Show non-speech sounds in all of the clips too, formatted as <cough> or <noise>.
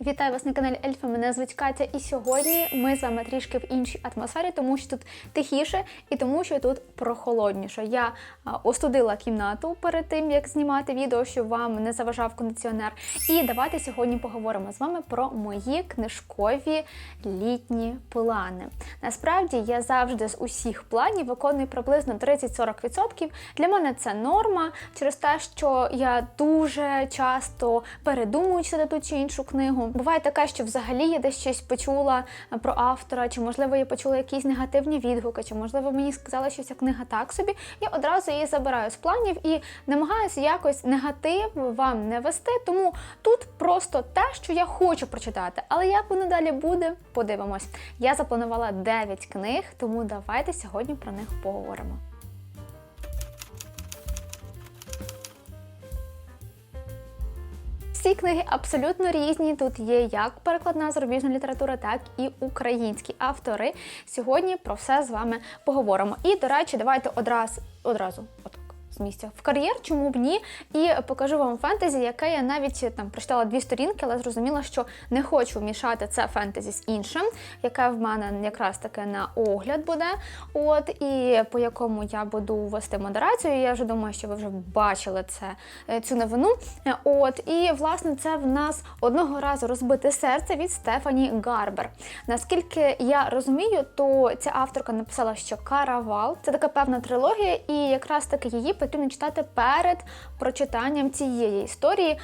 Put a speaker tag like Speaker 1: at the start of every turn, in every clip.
Speaker 1: Вітаю вас на каналі Ельфа. Мене звуть Катя, і сьогодні ми з вами трішки в іншій атмосфері, тому що тут тихіше і тому, що тут прохолодніше. Я остудила кімнату перед тим, як знімати відео, щоб вам не заважав кондиціонер. І давайте сьогодні поговоримо з вами про мої книжкові літні плани. Насправді я завжди з усіх планів виконую приблизно 30-40%. Для мене це норма через те, що я дуже часто передумую читати ту чи іншу книгу. Буває таке, що взагалі я десь щось почула е, про автора, чи можливо я почула якісь негативні відгуки, чи можливо мені сказали, що ця книга так собі. Я одразу її забираю з планів і намагаюся якось негатив вам не вести. Тому тут просто те, що я хочу прочитати. Але як воно далі буде, подивимось. Я запланувала 9 книг, тому давайте сьогодні про них поговоримо. Всі книги абсолютно різні. Тут є як перекладна зарубіжна література, так і українські автори. Сьогодні про все з вами поговоримо. І, до речі, давайте одразу одразу. Місця в кар'єр, чому б ні, і покажу вам фентезі, яке я навіть там прочитала дві сторінки, але зрозуміла, що не хочу мішати це фентезі з іншим, яке в мене якраз таки на огляд буде. От і по якому я буду вести модерацію. Я вже думаю, що ви вже бачили це е, цю новину. Е, От і власне це в нас одного разу розбите серце від Стефані Гарбер. Наскільки я розумію, то ця авторка написала, що Каравал це така певна трилогія, і якраз таки її потрібно читати перед прочитанням цієї історії.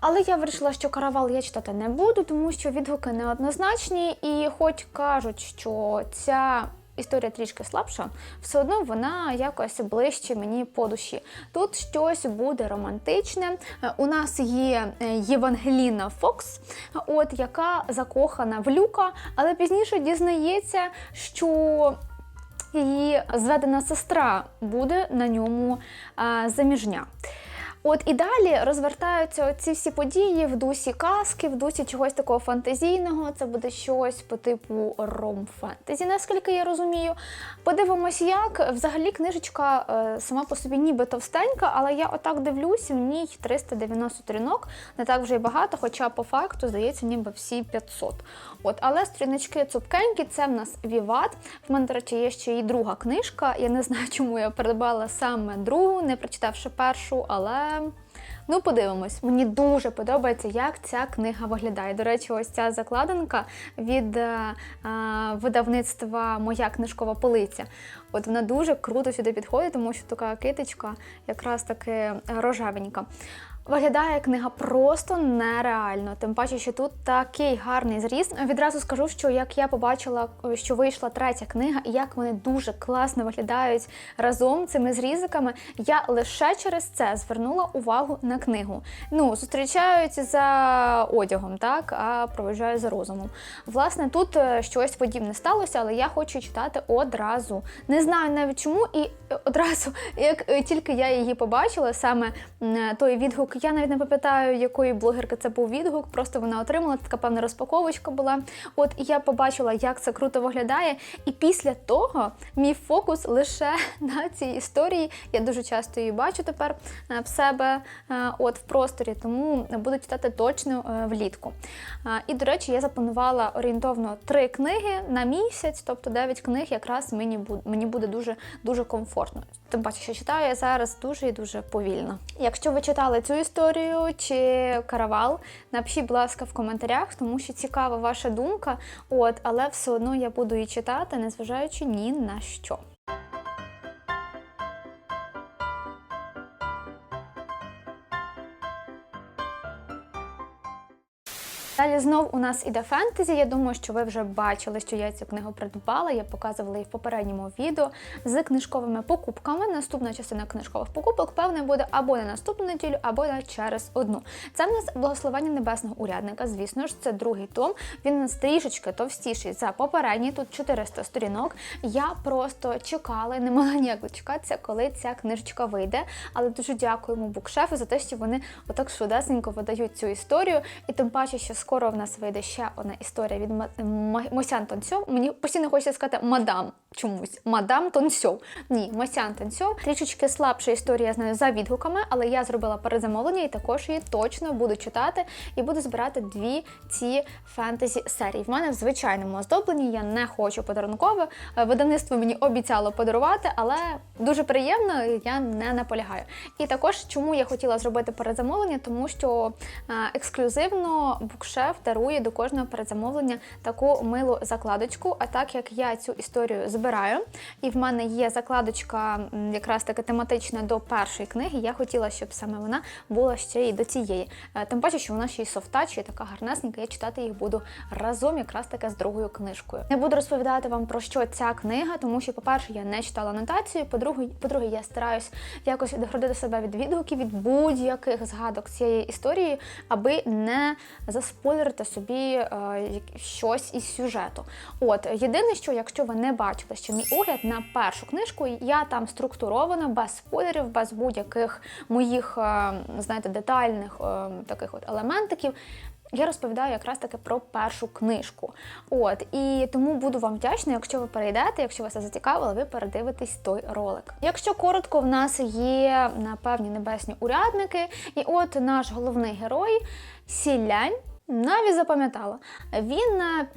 Speaker 1: Але я вирішила, що каравал я читати не буду, тому що відгуки неоднозначні, і хоч кажуть, що ця історія трішки слабша, все одно вона якось ближче мені по душі. Тут щось буде романтичне. У нас є е, Євангеліна Фокс, от яка закохана в люка, але пізніше дізнається, що її зведена сестра буде на ньому заміжня. От і далі розвертаються ці всі події в дусі казки, в дусі чогось такого фантазійного. Це буде щось по типу ром-фентезі, наскільки я розумію. Подивимось, як взагалі книжечка е, сама по собі ніби товстенька, але я отак дивлюся, в ній 390 сторінок, не так вже й багато, хоча по факту здається, ніби всі 500. От, але сторіночки цупкенькі, це в нас Віват. В мене, до речі, є ще і друга книжка. Я не знаю, <laughs> чому я придбала саме другу, не прочитавши першу, але. Ну, подивимось. Мені дуже подобається, як ця книга виглядає. До речі, ось ця закладинка від е, е, видавництва Моя книжкова полиця. От вона дуже круто сюди підходить, тому що така китичка якраз таки рожевенька. Виглядає книга просто нереально. Тим паче, що тут такий гарний зріз. Відразу скажу, що як я побачила, що вийшла третя книга, і як вони дуже класно виглядають разом цими зрізиками, я лише через це звернула увагу на книгу. Ну, зустрічаються за одягом, так, а проведжаю за розумом. Власне, тут е, щось подібне сталося, але я хочу читати одразу. Не знаю навіть чому, і е, одразу, <laughs> як е, тільки я її побачила, саме той відгук, я навіть не пам'ятаю, якої блогерки це був відгук, просто вона отримала така певна розпаковочка була. От і я побачила, як це круто виглядає. І після того мій фокус лише <laughs> на цій історії. Я дуже часто її бачу тепер е, в себе е, от в просторі, тому буду читати точно е, влітку. І, до речі, я запланувала орієнтовно три книги на місяць, тобто 9 книг якраз мені буде, мені буде дуже дуже комфортно. Тим паче, що читаю я зараз дуже і дуже повільно. Якщо ви читали цю історію чи каравал, напишіть, будь ласка, в коментарях, тому що цікава ваша думка. От, але все одно я буду її читати, незважаючи ні на що. Далі знов у нас іде фентезі. Я думаю, що ви вже бачили, що я цю книгу придбала. Я показувала її в попередньому відео з книжковими покупками. Наступна частина книжкових покупок, певне, буде або на наступну неділю, або на через одну. Це в нас благословення небесного урядника. Звісно ж, це другий том. Він у нас трішечки товстіший за попередній. Тут 400 сторінок. Я просто чекала не могла ніяк дочекатися, коли ця книжечка вийде. Але дуже дякуємо букшефу за те, що вони отак швидесенько видають цю історію. І тим паче, що скоро в нас вийде ще одна історія від Мосян Тонцьо. Мені постійно хочеться сказати мадам. Чомусь мадам Тонсьо. Ні, Масян Тонсьо. Трішечки слабша історія я знаю за відгуками, але я зробила перезамовлення і також її точно буду читати і буду збирати дві ці фентезі серії. В мене в звичайному оздобленні я не хочу подарункове. Е, Видавництво мені обіцяло подарувати, але дуже приємно, я не наполягаю. І також чому я хотіла зробити передзамовлення, тому що е, ексклюзивно букшеф дарує до кожного передзамовлення таку милу закладочку. А так як я цю історію збираю, і в мене є закладочка якраз таки тематична до першої книги, я хотіла, щоб саме вона була ще й до цієї. Е, Тим паче, що вона ще й софтач, і така гарнесенька, я читати їх буду разом, якраз таки з другою книжкою. Не буду розповідати вам про що ця книга, тому що, по-перше, я не читала анотацію, по-друге, по-друге, я стараюсь якось відгородити себе від відгуків, від будь-яких згадок цієї історії, аби не заспойлерити собі е, щось із сюжету. От єдине, що якщо ви не бачили ще мій огляд на першу книжку, я там структурована без спойлерів, без будь-яких моїх, е, знаєте, детальних е, таких от елементиків. Я розповідаю якраз таки про першу книжку. От і тому буду вам вдячна, якщо ви перейдете, якщо вас це зацікавило, ви передивитесь той ролик. Якщо коротко, в нас є певні небесні урядники, і от наш головний герой Сілянь. Навіть запам'ятала. Він е,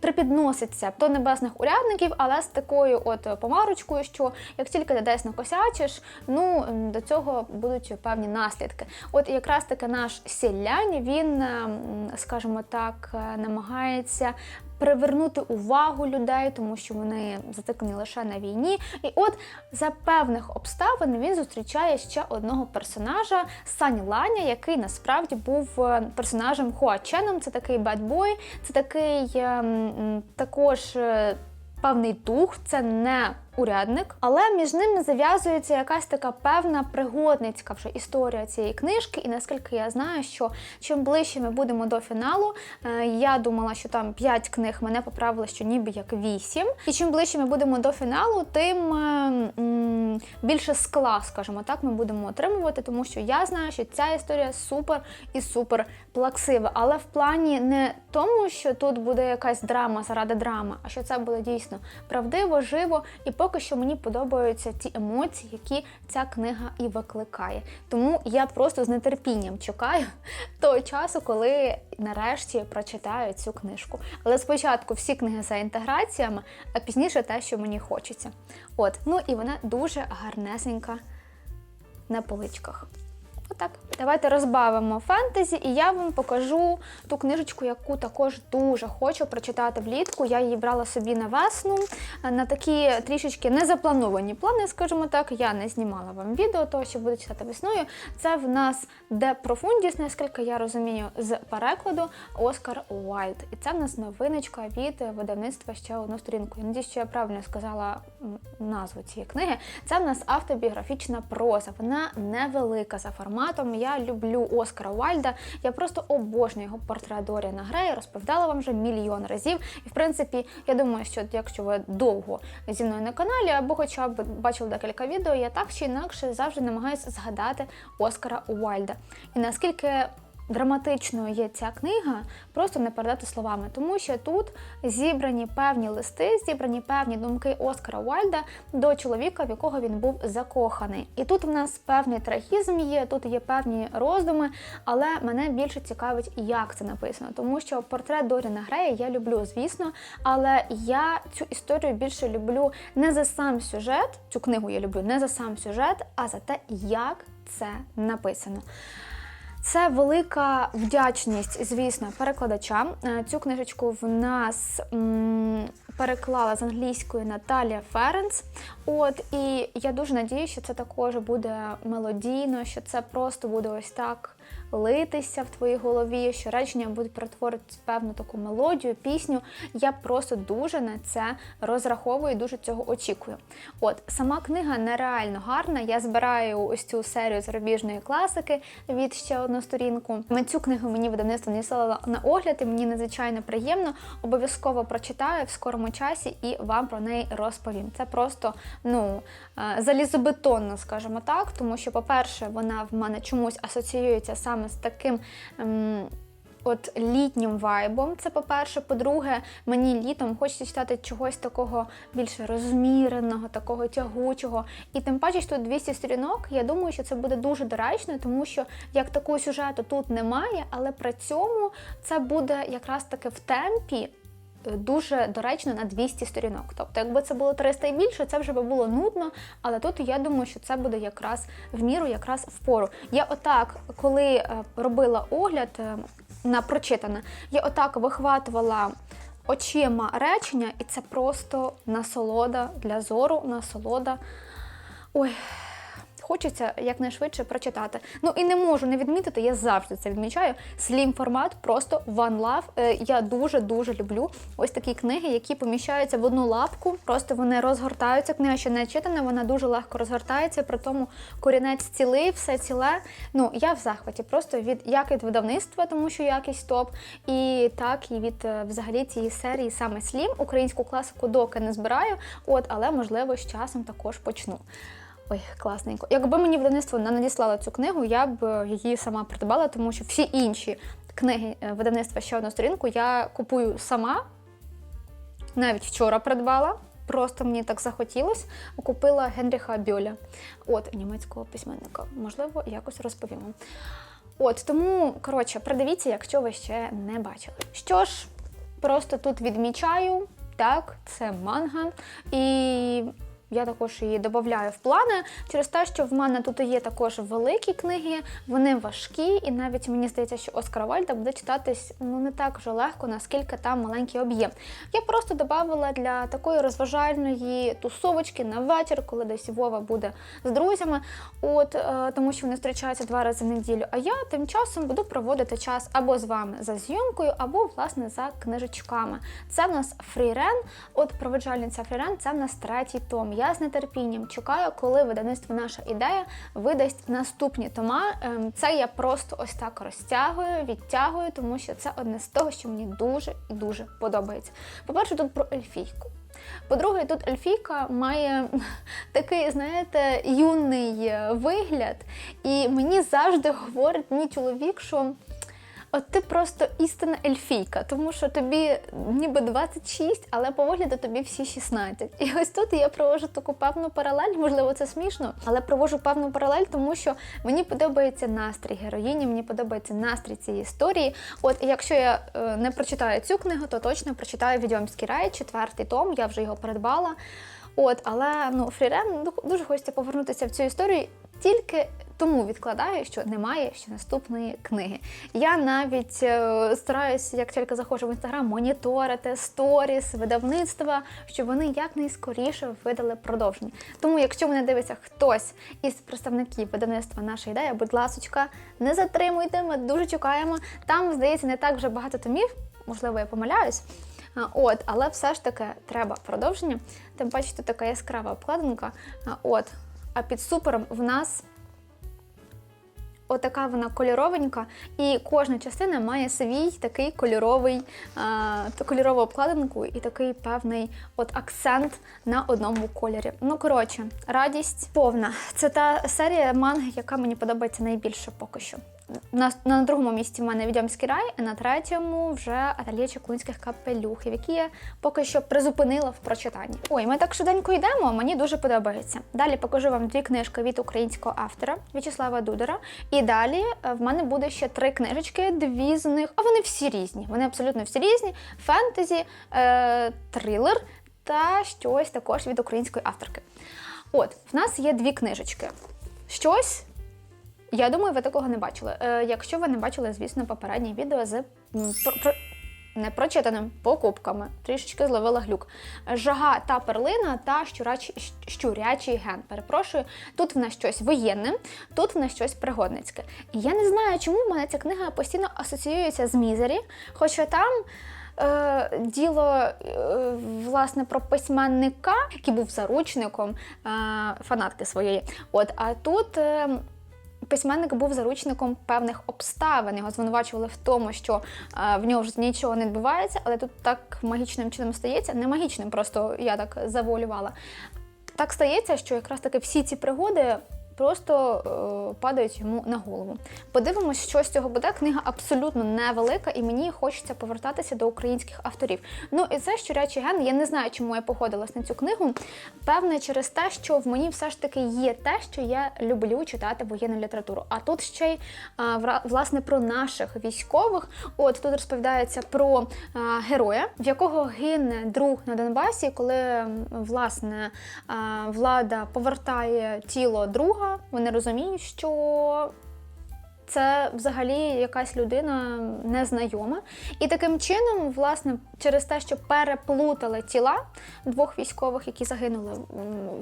Speaker 1: припідноситься до небесних урядників, але з такою от помарочкою, що як тільки ти десь накосячиш, ну до цього будуть певні наслідки. От якраз таки наш сілянь, він, е, скажімо так, е, намагається. Привернути увагу людей, тому що вони затикані лише на війні. І от за певних обставин він зустрічає ще одного персонажа Сані Ланя, який насправді був е, персонажем Хуаченом. Це такий бедбой, це такий е, також. е, Певний дух, це не урядник, але між ними зав'язується якась така певна пригодницька вже історія цієї книжки. І наскільки я знаю, що чим ближче ми будемо до фіналу, е, я думала, що там 5 книг мене поправили, що ніби як 8. І чим ближче ми будемо до фіналу, тим е, більше скла, скажімо так, ми будемо отримувати, тому що я знаю, що ця історія супер і супер плаксива. Але в плані не тому, що тут буде якась драма заради драми, а що це буде дійсно правдиво, живо. І поки що мені подобаються ті емоції, які ця книга і викликає. Тому я просто з нетерпінням чекаю того часу, коли нарешті прочитаю цю книжку. Але спочатку всі книги за інтеграціями, а пізніше те, що мені хочеться. От, ну і вона дуже гарнесенька на поличках. Отак. Давайте розбавимо фентезі, і я вам покажу ту книжечку, яку також дуже хочу прочитати влітку. Я її брала собі на весну е, на такі трішечки незаплановані плани, скажімо так. Я не знімала вам відео, того, що буду читати весною. Це в нас де профундіс, наскільки я розумію, з перекладу Оскар Уайлд. І це в нас новиночка від видавництва ще одну сторінку. Я надіюсь, що я правильно сказала назву цієї книги. Це в нас автобіографічна проза. Вона невелика за форматом. Я люблю Оскара Уайльда. Я просто обожнюю його портрет Доріана Грея. Розповідала вам вже мільйон разів. І в принципі, я думаю, що якщо ви довго зі мною на каналі або хоча б бачили декілька відео, я так чи інакше завжди намагаюся згадати Оскара Уайльда. І наскільки драматичною є ця книга, просто не передати словами, тому що тут зібрані певні листи, зібрані певні думки Оскара Уайльда до чоловіка, в якого він був закоханий. І тут в нас певний трагізм є, тут є певні роздуми, але мене більше цікавить, як це написано, тому що портрет Доріна Грея я люблю, звісно, але я цю історію більше люблю не за сам сюжет, цю книгу я люблю не за сам сюжет, а за те, як це написано. Це велика вдячність, звісно, перекладачам. Е, Цю книжечку в нас м, переклала з англійської Наталія Ференс. От і я дуже надію, що це також буде мелодійно, що це просто буде ось так литися в твоїй голові, що речення будуть перетворитися в певну таку мелодію, пісню. Я просто дуже на це розраховую і дуже цього очікую. От сама книга нереально гарна. Я збираю ось цю серію зарубіжної класики від ще одну сторінку. Цю книгу мені видавництво надіслало на огляд, і мені надзвичайно приємно. Обов'язково прочитаю в скорому часі і вам про неї розповім. Це просто ну е, залізобетонно, скажімо так, тому що, по-перше, вона в мене чомусь асоціюється саме з таким. ем, от літнім вайбом. Це по-перше. По-друге, мені літом хочеться читати чогось такого більш розміреного, такого тягучого. І тим паче, що тут 200 сторінок. Я думаю, що це буде дуже доречно, тому що як такого сюжету тут немає, але при цьому це буде якраз таки в темпі. Дуже доречно на 200 сторінок. Тобто, якби це було 300 і більше, це вже би було нудно. Але тут я думаю, що це буде якраз в міру, якраз в пору. Я отак, коли е, робила огляд е, на прочитане, я отак вихватувала очима речення, і це просто насолода для зору, насолода. Ой. Хочеться якнайшвидше прочитати. Ну і не можу не відмітити, я завжди це відмічаю. Слім формат, просто one love. Е, Я дуже дуже люблю ось такі книги, які поміщаються в одну лапку. Просто вони розгортаються. Книга ще не читана, вона дуже легко розгортається. При тому корінець цілий, все ціле. Ну я в захваті просто від як від видавництва, тому що якість топ, і так і від е, взагалі цієї серії саме слім. Українську класику доки не збираю. От, але можливо з часом також почну. Ой, класненько. Якби мені видавництво не надіслало цю книгу, я б е, її сама придбала, тому що всі інші книги е, видавництва ще одну сторінку я купую сама. Навіть вчора придбала. Просто мені так захотілося. Купила Генріха Бьоля, от німецького письменника. Можливо, якось розповім. От тому, коротше, придивіться, якщо ви ще не бачили. Що ж, просто тут відмічаю, так, це манга. І я також її додаю в плани через те, що в мене тут є також великі книги, вони важкі, і навіть мені здається, що Оскара Вальда буде читатись ну не так вже легко, наскільки там маленький об'єм. Я просто додавала для такої розважальної тусовочки на вечір, коли десь Вова буде з друзями, от е, тому що вони зустрічаються два рази в неділю. А я тим часом буду проводити час або з вами за зйомкою, або власне за книжечками. Це в нас фрірен. От проведжальниця фрірен це в нас третій том. Я з нетерпінням чекаю, коли видавництво наша ідея видасть наступні тома. Ем, Це я просто ось так розтягую, відтягую, тому що це одне з того, що мені дуже і дуже подобається. По-перше, тут про ельфійку. По-друге, тут Ельфійка має <laughs> такий, знаєте, юний е, вигляд, і мені завжди говорить мій чоловік, що от ти просто істинна ельфійка, тому що тобі ніби 26, але по вигляду тобі всі 16. І ось тут я провожу таку певну паралель, можливо, це смішно, але провожу певну паралель, тому що мені подобається настрій героїні, мені подобається настрій цієї історії. От і якщо я е, не прочитаю цю книгу, то точно прочитаю Відьомський рай, четвертий том, я вже його придбала. От, але ну Фрірен ду- дуже хочеться повернутися в цю історію. Тільки тому відкладаю, що немає ще наступної книги. Я навіть е, стараюся, як тільки заходжу в інстаграм, моніторити сторіс видавництва, щоб вони якнайскоріше видали продовження. Тому, якщо мене дивиться хтось із представників видавництва наша ідея, будь ласочка, не затримуйте, ми дуже чекаємо. Там, здається, не так вже багато томів, можливо, я помиляюсь. От, але все ж таки треба продовження. Тим паче тут така яскрава обкладинка. От, а під супером в нас отака вона кольоровенька, і кожна частина має свій такий кольоровий, е, кольорову обкладинку і такий певний от акцент на одному кольорі. Ну, коротше, радість повна. Це та серія манги, яка мені подобається найбільше поки що. На, на другому місці в мене Відьомський рай, а на третьому вже ательє чаклунських капелюхів, які я поки що призупинила в прочитанні. Ой, ми так швиденько йдемо, мені дуже подобається. Далі покажу вам дві книжки від українського автора В'ячеслава Дудера. І далі е, в мене буде ще три книжечки, дві з них, а вони всі різні. Вони абсолютно всі різні: фентезі, е, трилер та щось також від української авторки. От, в нас є дві книжечки. Щось я думаю, ви такого не бачили. Е, якщо ви не бачили, звісно, попереднє відео з про, про, непрочитаним покупками, трішечки зловила глюк. Жага та перлина та щурячий, щ- щурячий ген. Перепрошую, тут в нас щось воєнне, тут в нас щось пригодницьке. І я не знаю, чому в мене ця книга постійно асоціюється з Мізері, хоча там. Е, діло е, власне про письменника, який був заручником е, фанатки своєї. От а тут е, письменник був заручником певних обставин. Його звинувачували в тому, що е, в нього вже нічого не відбувається, але тут так магічним чином стається. Не магічним, просто я так завуалювала. Так стається, що якраз таки всі ці пригоди просто е, падають йому на голову. Подивимось, що з цього буде. Книга абсолютно невелика, і мені хочеться повертатися до українських авторів. Ну і це щурячий ген. Я не знаю, чому я погодилась на цю книгу. Певне, через те, що в мені все ж таки є те, що я люблю читати воєнну літературу. А тут ще й а, власне про наших військових. От тут розповідається про а, героя, в якого гине друг на Донбасі, коли власне влада повертає тіло друга. Вони розуміють, що це взагалі якась людина незнайома. І таким чином, власне, через те, що переплутали тіла двох військових, які загинули,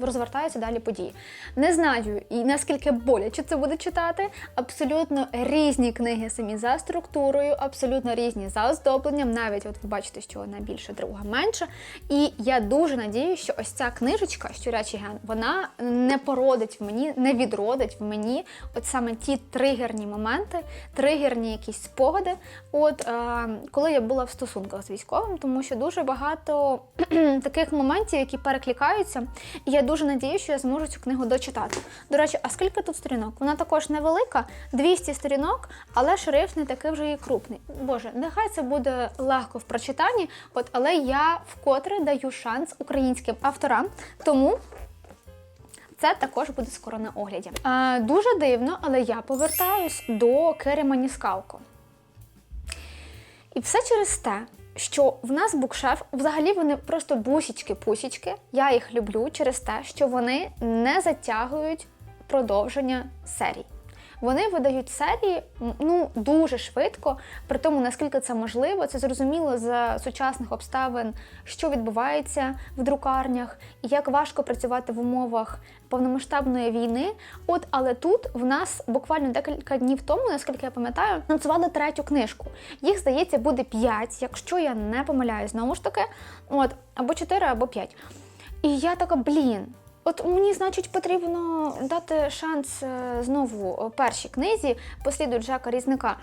Speaker 1: розвертаються далі події. Не знаю, і наскільки боляче це буде читати. Абсолютно різні книги самі за структурою, абсолютно різні за оздобленням. Навіть от ви бачите, що одна більше, друга менша. І я дуже надію, що ось ця книжечка Щурячий ген, вона не породить в мені, не відродить в мені от саме ті тригерні моменти, тригерні якісь спогади. От е, коли я була в стосунках з військовим, тому що дуже багато <clears throat> таких моментів, які перекликаються. І я дуже надію, що я зможу цю книгу дочитати. До речі, а скільки тут сторінок? Вона також невелика, 200 сторінок, але шрифт не такий вже і крупний. Боже, нехай це буде легко в прочитанні, от але я вкотре даю шанс українським авторам. Тому це також буде скоро на огляді. Е, дуже дивно, але я повертаюсь до Кері Маніскалко. І все через те, що в нас букшеф, взагалі вони просто бусічки-пусічки. Я їх люблю через те, що вони не затягують продовження серій. Вони видають серії ну дуже швидко, при тому наскільки це можливо, це зрозуміло за сучасних обставин, що відбувається в друкарнях, і як важко працювати в умовах повномасштабної війни. От, але тут в нас буквально декілька днів тому, наскільки я пам'ятаю, анонсували третю книжку. Їх здається буде п'ять, якщо я не помиляюсь, знову ж таки, от або чотири, або п'ять. І я така, блін. От мені, значить, потрібно дати шанс е, знову е, першій книзі посліду Джека Різника.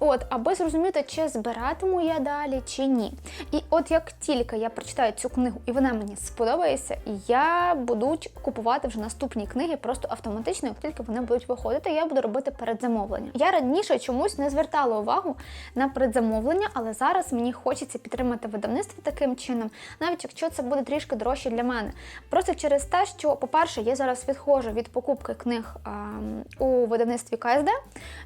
Speaker 1: От, аби зрозуміти, чи збиратиму я далі, чи ні. І от як тільки я прочитаю цю книгу і вона мені сподобається, я буду купувати вже наступні книги просто автоматично, як тільки вони будуть виходити, я буду робити передзамовлення. Я раніше чомусь не звертала увагу на передзамовлення, але зараз мені хочеться підтримати видавництво таким чином, навіть якщо це буде трішки дорожче для мене. Просто через те, що, по-перше, я зараз відходжу від покупки книг ем, у видавництві КСД.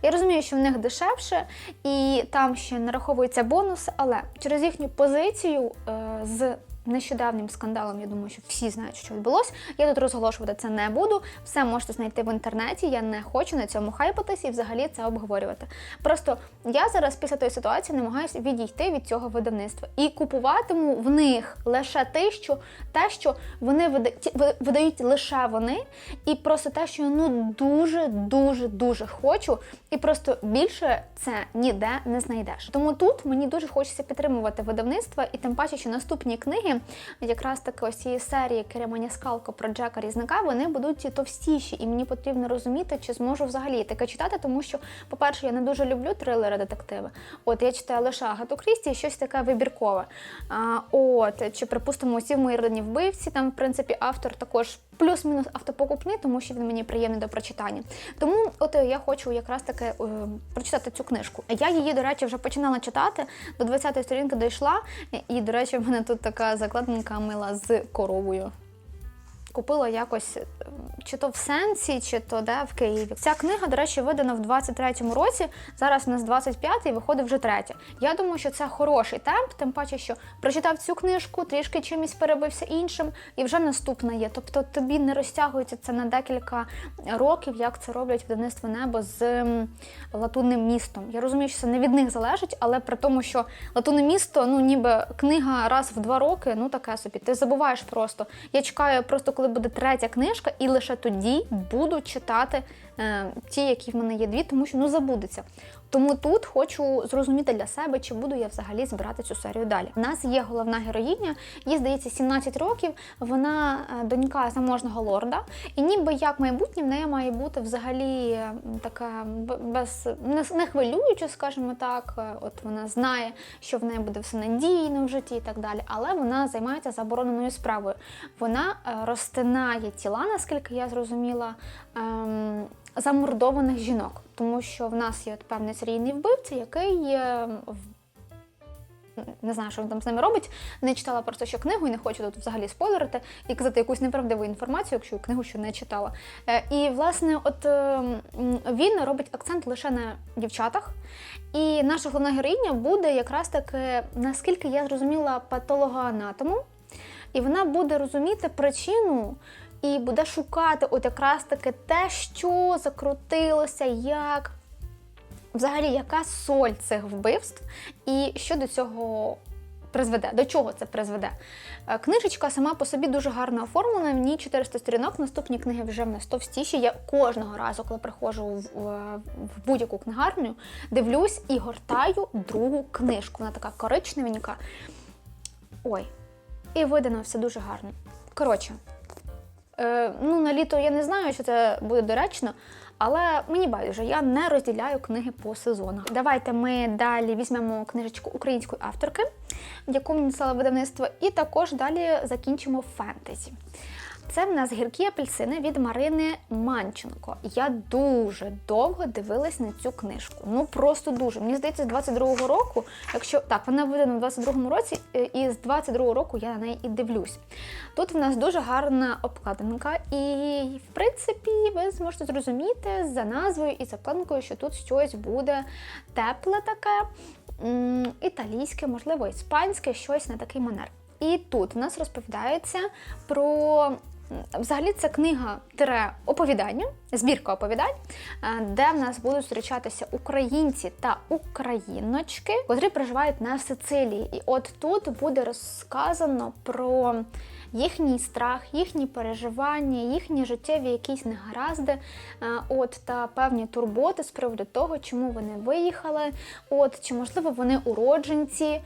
Speaker 1: Я розумію, що в них дешевше, і там ще нараховується бонус, але через їхню позицію е, з нещодавнім скандалом, я думаю, що всі знають, що відбулося. Я тут розголошувати це не буду. Все можете знайти в інтернеті. Я не хочу на цьому хайпатись і взагалі це обговорювати. Просто я зараз після тої ситуації намагаюся відійти від цього видавництва і купуватиму в них лише те, що те, що вони вида- ви- видають лише вони, і просто те, що ну дуже, дуже, дуже хочу, і просто більше це ніде не знайдеш. Тому тут мені дуже хочеться підтримувати видавництва, і тим паче, що наступні книги, якраз таки ось цієї серії Кереманя Скалко про Джека Різника, вони будуть товстіші, і мені потрібно розуміти, чи зможу взагалі таке читати, тому що, по-перше, я не дуже люблю трилери детективи. От я читаю лише Агату Крісті і щось таке вибіркове. А, от чи припустимо, усі в моїй родині вбивці. Там, в принципі, автор також плюс-мінус автопокупний, тому що він мені приємний до прочитання. Тому от я хочу якраз таки е, прочитати цю книжку. Я її, до речі, вже починала читати. До 20-ї сторінки дійшла. І, до речі, в мене тут така закладинка мила з коровою. Купила якось е, чи то в сенсі, чи то де в Києві. Ця книга, до речі, видана в 23-му році. Зараз у нас 25-й, виходить вже третя. Я думаю, що це хороший темп, тим паче, що прочитав цю книжку, трішки чимось перебився іншим, і вже наступна є. Тобто тобі не розтягується це на декілька років, як це роблять видавництво небо з латунним містом. Я розумію, що це не від них залежить, але при тому, що латунне місто, ну ніби книга раз в два роки, ну таке собі. Ти забуваєш просто. Я чекаю просто, коли буде третя книжка, і лише тоді буду читати е, ті, які в мене є дві, тому що ну забудеться. Тому тут хочу зрозуміти для себе, чи буду я взагалі збирати цю серію далі. У нас є головна героїня, їй здається 17 років. Вона е, донька заможного лорда, і ніби як майбутнє в неї має бути взагалі е, така без не, хвилююча, скажімо так. Е, От вона знає, що в неї буде все надійно в житті і так далі. Але вона займається забороненою справою. Вона розтинає тіла, наскільки я зрозуміла. Замордованих жінок, тому що в нас є от певний серійний вбивця, який е, не знаю, що він там з ними робить. Не читала просто ще книгу і не хочу тут взагалі спойлерити і казати якусь неправдиву інформацію, якщо книгу ще не читала. Е, І власне, от е, він робить акцент лише на дівчатах. І наша головна героїня буде якраз таки, наскільки я зрозуміла, патологоанатомом. І вона буде розуміти причину і буде шукати от якраз таки те, що закрутилося, як взагалі яка соль цих вбивств і що до цього призведе, до чого це призведе. Е, Книжечка сама по собі дуже гарно оформлена, в ній 400 сторінок, наступні книги вже в нас товстіші. Я кожного разу, коли приходжу в, в, будь-яку книгарню, дивлюсь і гортаю другу книжку. Вона така коричневенька. Ой, і видано все дуже гарно. Коротше, Е, ну, на літо я не знаю, що це буде доречно, але мені байдуже, я не розділяю книги по сезонах. Давайте ми далі візьмемо книжечку української авторки, яку мені написало видавництво, і також далі закінчимо фентезі. Це в нас гіркі апельсини від Марини Манченко. Я дуже довго дивилась на цю книжку. Ну просто дуже. Мені здається, з 22-го року, якщо так, вона видана в 22-му році, е, і з 22-го року я на неї і дивлюсь. Тут в нас дуже гарна обкладинка, і в принципі ви зможете зрозуміти за назвою і за обкладинкою, що тут щось буде тепле таке, італійське, можливо, іспанське, щось на такий манер. І тут в нас розповідається про. Взагалі це книга тире оповідання, збірка оповідань, е, де в нас будуть зустрічатися українці та україночки, котрі проживають на Сицилії. І от тут буде розказано про їхній страх, їхні переживання, їхні життєві якісь негаразди, е, от та певні турботи з приводу того, чому вони виїхали, от чи можливо вони уродженці е,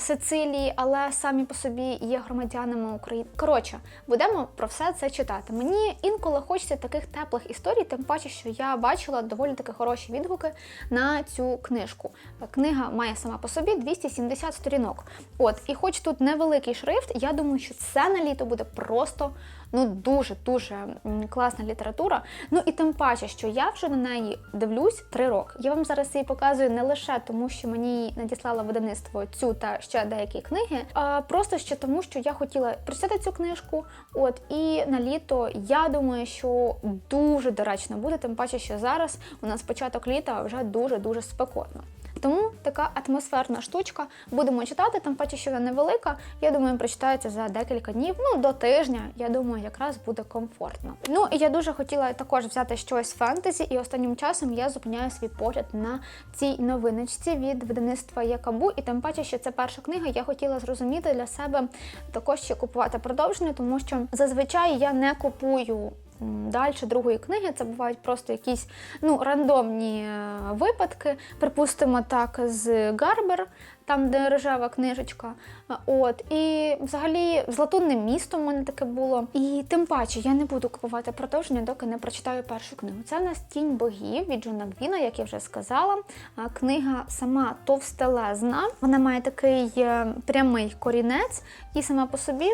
Speaker 1: Сицилії, але самі по собі є громадянами України. Коротше, будемо про все це читати. Мені інколи хочеться таких теплих історій, тим паче, що я бачила доволі таки хороші відгуки на цю книжку. Книга має сама по собі 270 сторінок. От, і хоч тут невеликий шрифт, я думаю, що це на літо буде просто ну дуже дуже класна література. Ну і тим паче, що я вже на неї дивлюсь три роки. Я вам зараз її показую не лише тому, що мені надіслало видавництво цю та ще деякі книги, а просто ще тому, що я хотіла прочитати цю книжку. От і на літо я думаю, що дуже доречно буде, тим паче, що зараз у нас початок літа вже дуже дуже спекотно. Тому така атмосферна штучка. Будемо читати, тим паче, що вона невелика. Я думаю, прочитається за декілька днів, ну до тижня. Я думаю, якраз буде комфортно. Ну і я дуже хотіла також взяти щось фентезі, і останнім часом я зупиняю свій погляд на цій новиночці від видавництва Якабу. І тим паче, що це перша книга, я хотіла зрозуміти для себе також ще купувати продовження, тому що зазвичай я не купую. Далі другої книги це бувають просто якісь ну рандомні е, випадки. Припустимо так з Гарбер, там де рожева книжечка. Е, От і взагалі з латунним містом у мене таке було. І тим паче я не буду купувати продовження, доки не прочитаю першу книгу. Це нас тінь богів від Джона Гвіна, як я вже сказала. Книга сама товстелезна. Вона має такий е, прямий корінець і сама по собі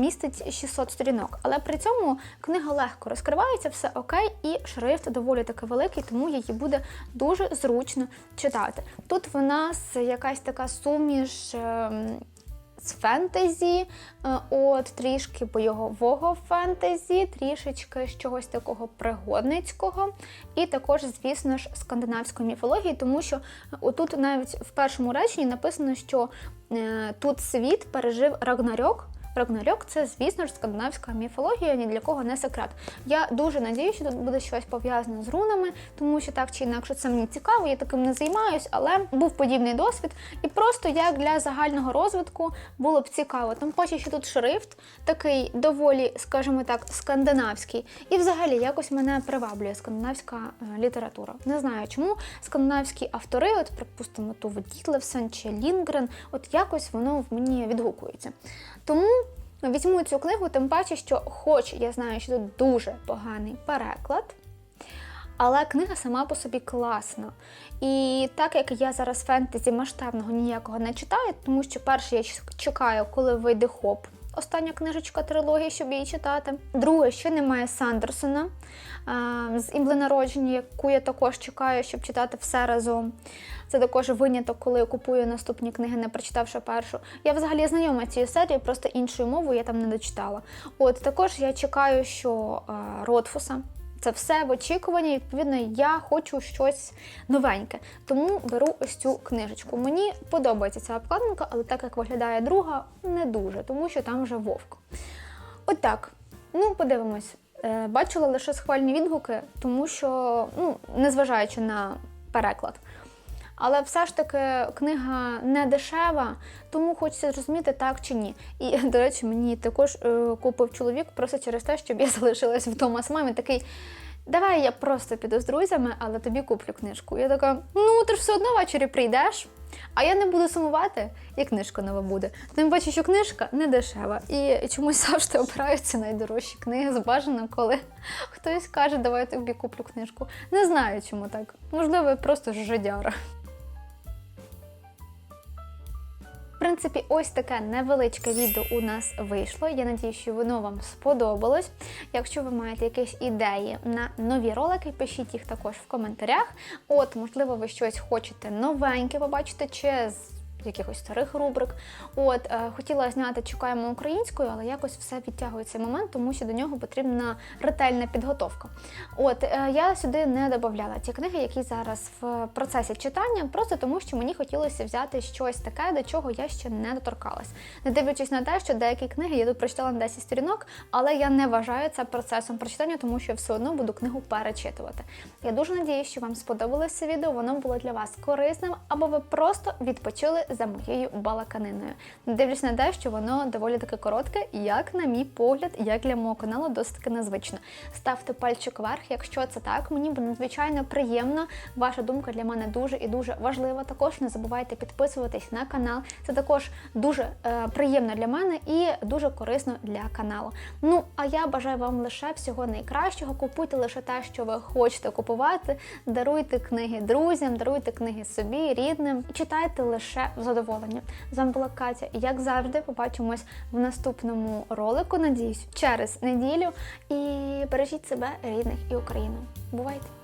Speaker 1: містить 600 сторінок. Але при цьому книга легко розкривається, все окей, і шрифт доволі таки великий, тому її буде дуже зручно читати. Тут в нас якась така суміш. ем, з фентезі, е, от трішки бойового фентезі, трішечки з чогось такого пригодницького, і також, звісно ж, скандинавської міфології, тому що отут навіть в першому реченні написано, що е, тут світ пережив Рагнарьок. Рагнарьок це, звісно ж, скандинавська міфологія, ні для кого не секрет. Я дуже надію, що тут буде щось пов'язане з рунами, тому що так чи інакше це мені цікаво, я таким не займаюсь, але був подібний досвід, і просто як для загального розвитку було б цікаво. Тим паче, що тут шрифт такий доволі, скажімо так, скандинавський. І взагалі якось мене приваблює скандинавська е, література. Не знаю чому скандинавські автори, от припустимо, Туве Дітлевсен чи Лінгрен, от якось воно в мені відгукується. Тому візьму цю книгу, тим паче, що хоч я знаю, що тут дуже поганий переклад. Але книга сама по собі класна. І так як я зараз фентезі масштабного ніякого не читаю, тому що перше я чекаю, коли вийде хоп. Остання книжечка трилогії, щоб її читати. Друге, ще немає Сандерсона з імли народження, яку я також чекаю, щоб читати все разом. Це також виняток, коли я купую наступні книги, не прочитавши першу. Я взагалі знайома цією серією, просто іншою мовою я там не дочитала. От також я чекаю, що Ротфуса. Це все в очікуванні. Відповідно, я хочу щось новеньке. Тому беру ось цю книжечку. Мені подобається ця обкладинка, але так як виглядає друга, не дуже, тому що там вже вовк. От. Ну, подивимось. Е, Бачила лише схвальні відгуки, тому що, ну, незважаючи на переклад. Але все ж таки книга не дешева, тому хочеться зрозуміти, так чи ні. І, до речі, мені також е, купив чоловік просто через те, щоб я <laughs> залишилась вдома з мамою. Такий, давай я просто піду з друзями, але тобі куплю книжку. Я така, ну ти ж все одно ввечері прийдеш. А я не буду сумувати, і книжка нова буде. Тим паче, що книжка не дешева. І чомусь завжди обираються найдорожчі книги. Збажано, коли хтось каже, давай я тобі куплю книжку. Не знаю, чому так. Можливо, я просто жодяра. Принципі, ось таке невеличке відео у нас вийшло. Я надію, що воно вам сподобалось. Якщо ви маєте якісь ідеї на нові ролики, пишіть їх також в коментарях. От, можливо, ви щось хочете новеньке побачити, чи якихось старих рубрик. От, е, хотіла зняти чекаємо українською, але якось все відтягує цей момент, тому що до нього потрібна ретельна підготовка. От, е, я сюди не додавала ті книги, які зараз в процесі читання, просто тому що мені хотілося взяти щось таке, до чого я ще не доторкалась. Не дивлячись на те, що деякі книги я тут прочитала на 10 сторінок, але я не вважаю це процесом прочитання, тому що я все одно буду книгу перечитувати. Я дуже надію, що вам сподобалося відео, воно було для вас корисним, або ви просто відпочили за моєю балаканиною. Дивлюсь на те, що воно доволі таки коротке, як на мій погляд, як для мого каналу, досить таки незвично. Ставте пальчик вверх, якщо це так, мені буде надзвичайно приємно. Ваша думка для мене дуже і дуже важлива. Також не забувайте підписуватись на канал. Це також дуже е, приємно для мене і дуже корисно для каналу. Ну а я бажаю вам лише всього найкращого. Купуйте лише те, що ви хочете купувати. Даруйте книги друзям, даруйте книги собі, рідним. Читайте лише задоволення. З вами була Катя, і як завжди, побачимось в наступному ролику. Надіюсь, через неділю. І бережіть себе, рідних і Україну. Бувайте!